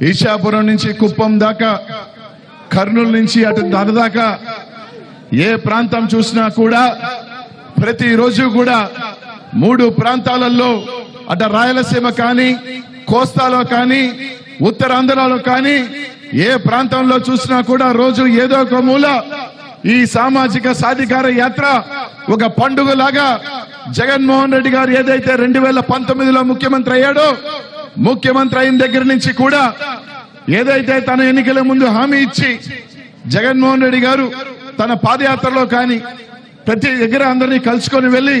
ఈశాపురం నుంచి కుప్పం దాకా కర్నూలు నుంచి అటు దాకా ఏ ప్రాంతం చూసినా కూడా ప్రతిరోజు కూడా మూడు ప్రాంతాలలో అటు రాయలసీమ కానీ కోస్తాలో కానీ ఉత్తరాంధ్రలో కానీ ఏ ప్రాంతంలో చూసినా కూడా రోజు ఏదో ఒక మూల ఈ సామాజిక సాధికార యాత్ర ఒక పండుగలాగా జగన్మోహన్ రెడ్డి గారు ఏదైతే రెండు వేల పంతొమ్మిదిలో ముఖ్యమంత్రి అయ్యాడో ముఖ్యమంత్రి అయిన దగ్గర నుంచి కూడా ఏదైతే తన ఎన్నికల ముందు హామీ ఇచ్చి జగన్మోహన్ రెడ్డి గారు తన పాదయాత్రలో కానీ ప్రతి దగ్గర అందరినీ కలుసుకొని వెళ్ళి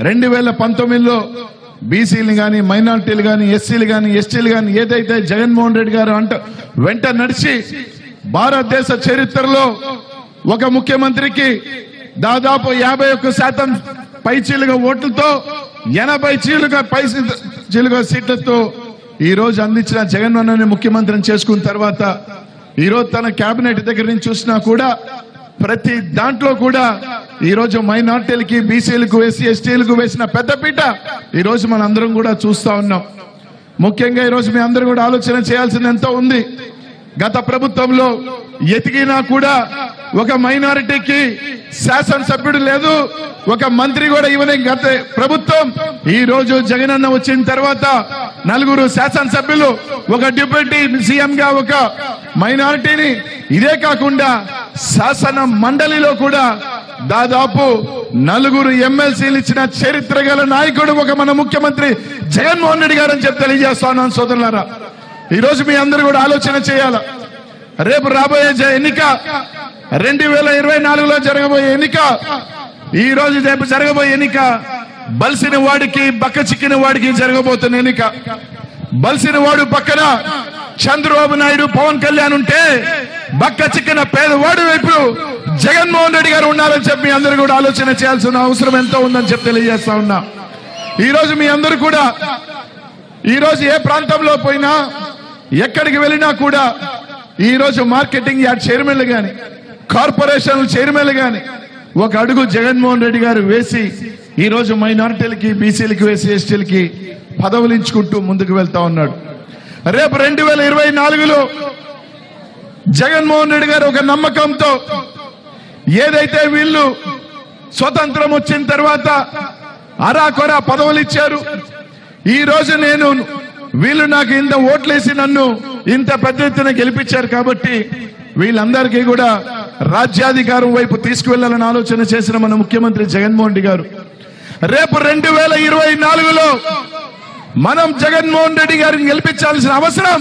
రెండు వేల పంతొమ్మిదిలో బీసీలు కానీ మైనార్టీలు కానీ ఎస్సీలు కానీ ఎస్టీలు కానీ ఏదైతే జగన్మోహన్ రెడ్డి గారు అంట వెంట నడిచి భారతదేశ చరిత్రలో ఒక ముఖ్యమంత్రికి దాదాపు యాభై ఒక్క శాతం పై చీలుగా ఓట్లతో ఎనభై చీలుగా పై చీలుగా సీట్లతో ఈ రోజు అందించిన జగన్మోహన్ ముఖ్యమంత్రిని చేసుకున్న తర్వాత ఈ రోజు తన కేబినెట్ దగ్గర నుంచి చూసినా కూడా ప్రతి దాంట్లో కూడా ఈరోజు మైనార్టీలకి బీసీలకు ఎస్సీ ఎస్టీలకు వేసిన పెద్దపీట ఈరోజు మన అందరం కూడా చూస్తా ఉన్నాం. ముఖ్యంగా ఈ రోజు మీ అందరూ కూడా ఆలోచన చేయాల్సింది ఎంతో ఉంది. గత ప్రభుత్వంలో ఎతికినా కూడా ఒక మైనారిటీకి శాసనసభ్యుడు లేదు ఒక మంత్రి కూడా ఇవ్వని గత ప్రభుత్వం. ఈ రోజు జగనన్న వచ్చిన తర్వాత నలుగురు శాసనసభ్యులు ఒక డిప్యూటీ సీఎం గా ఒక మైనారిటీని. ఇదే కాకుండా శాసన మండలిలో కూడా దాదాపు నలుగురు ఎమ్మెల్సీలు ఇచ్చిన చరిత్ర గల నాయకుడు ఒక మన ముఖ్యమంత్రి జగన్మోహన్ రెడ్డి గారు అని చెప్పి తెలియజేస్తాను సోదరులారా. ఈ రోజు మీ అందరూ కూడా ఆలోచన చేయాల. రేపు రాబోయే ఎన్నిక రెండు వేల ఇరవై నాలుగులో జరగబోయే ఎన్నిక. ఈ రోజు రేపు జరగబోయే ఎన్నిక. బలిసిన వాడికి బక్క చిక్కిన వాడికి జరగబోతున్న ఎన్నిక. బలిసిన వాడు పక్కన చంద్రబాబు నాయుడు పవన్ కళ్యాణ్ ఉంటే బక్క చిక్కిన పేదవాడు వైపు జగన్మోహన్ రెడ్డి గారు ఉన్నారని చెప్పి అందరూ కూడా ఆలోచన చేయాల్సిన అవసరం ఎంతో ఉందని చెప్పి తెలియజేస్తా ఉన్నా. ఈ రోజు మీ అందరూ కూడా ఈ రోజు ఏ ప్రాంతంలో పోయినా ఎక్కడికి వెళ్ళినా కూడా ఈ రోజు మార్కెటింగ్ యార్డ్ చైర్మన్లు గాని కార్పొరేషన్ చైర్మన్లు గాని ఒక అడుగు జగన్మోహన్ రెడ్డి గారు వేసి ఈ రోజు మైనారిటీలకి బీసీలకి వేసి ఎస్టీలకి పదవులు ఇచ్చుకుంటూ ముందుకు వెళ్తా ఉన్నాడు. రేపు రెండు వేల ఇరవై నాలుగులో జగన్మోహన్ రెడ్డి గారు ఒక నమ్మకంతో ఏదైతే వీళ్ళు స్వతంత్రం వచ్చిన తర్వాత అరాకొరా పదవులు ఇచ్చారు ఈ రోజు నేను వీళ్ళు నాకు ఇంత ఓట్లేసి నన్ను ఇంత పెద్ద ఎత్తున గెలిపించారు కాబట్టి వీళ్ళందరికీ కూడా రాజ్యాధికారం వైపు తీసుకువెళ్ళాలని ఆలోచన చేసిన మన ముఖ్యమంత్రి జగన్మోహన్ రెడ్డి గారు. రేపు రెండు వేల ఇరవై నాలుగులో మనం జగన్మోహన్ రెడ్డి గారిని గెలిపించాల్సిన అవసరం.